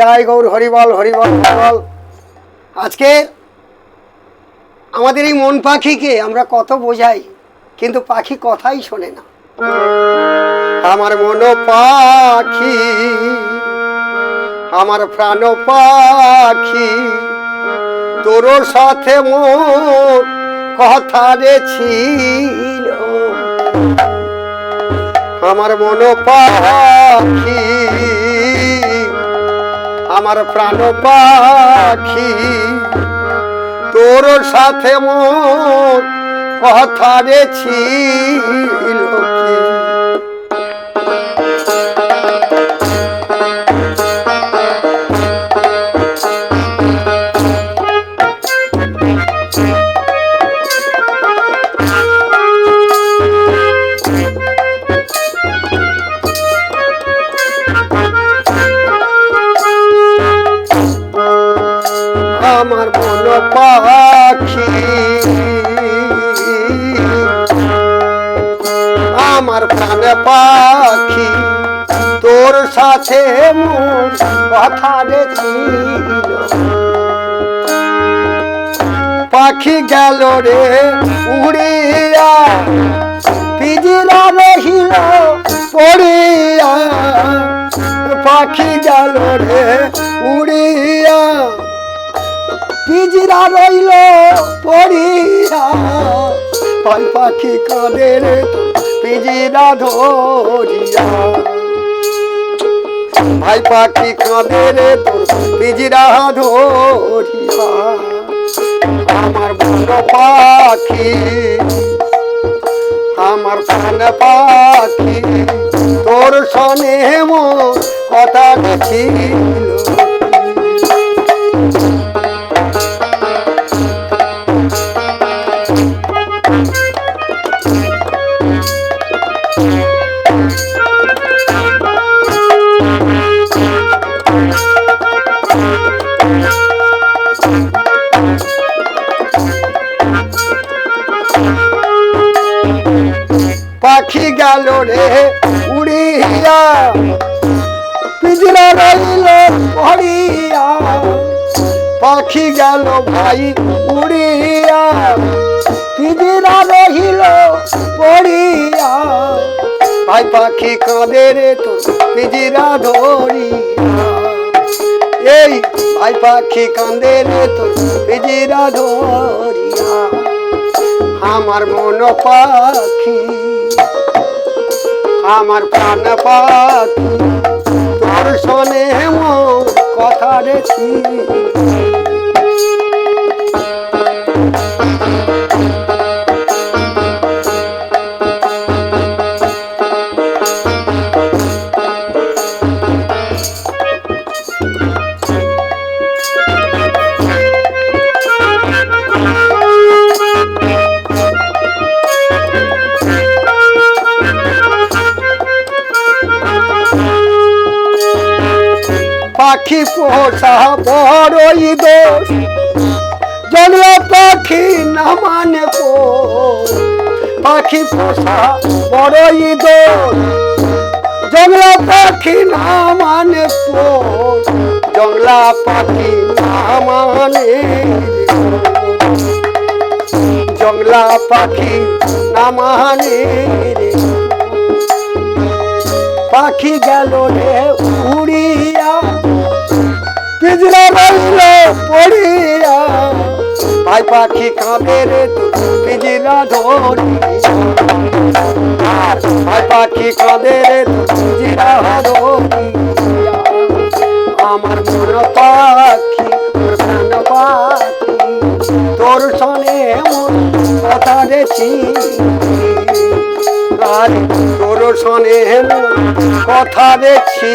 তাই গৌর, হরিবল হরিবল হরিবল। আজকে আমাদের এই মন পাখিকে আমরা কত বোঝাই, কিন্তু পাখি কথাই শোনে না। আমার মন পাখি, আমার প্রাণ পাখি, তোর সাথে মোর কথা রে ছিল আমার মন পাখি আমার প্রাণ পাখি। তোর সাথে মোর কথা ছিল। আমার মন পাখি? আমার প্রাণ পাখি, তোর সাথে কথা ছিল পাখি গেল রে উড়িয়া পিজিরা রহিল পড়িয়া। পাখি গেল রে উড়িয়া পিজিরা রইল পড়িয়া। পাই পাখি কাঁদে রে পিজিরা ধরিয়া। ভাই পাখি কাঁদে রে তোর পিজিরা ধরিয়া। আমার বন পাখি, আমার প্রাণ পাখি, তোর সনে কথা ছিল উড়িয়া। পিজরা রইল পড়িয়া পাখি গেল ভাই, উড়িয়া। পিজরা রহিল পড়িয়া ভাই, পাখি কাঁদে রে তো পিজরা ধরিয়া। এই, ভাই, পাখি কাঁদে রে তো পিজরা ধরিয়া। আমার মন পাখি। আমার প্রাণ পাখি তোর শোনে কথা রেছি পাখি পোষা বড়ই দোষ। জংলা পাখি না মানে পাখি পোষা বড়ই দোষ। জংলা পাখি না মানে জংলা পাখি না মানে জংলা পাখি না মানে পাখি গেল রে পিজরা ভাই পাখি কাঁদে রে পিজরা ধরিয়া। ভাই পাখি কাঁদে রে পিজরা ধরিয়া। আমার মন পাখি প্রাণ পাখি, তোর সনে মন কথা রেছি আর তোর শোনে কথা দেখছি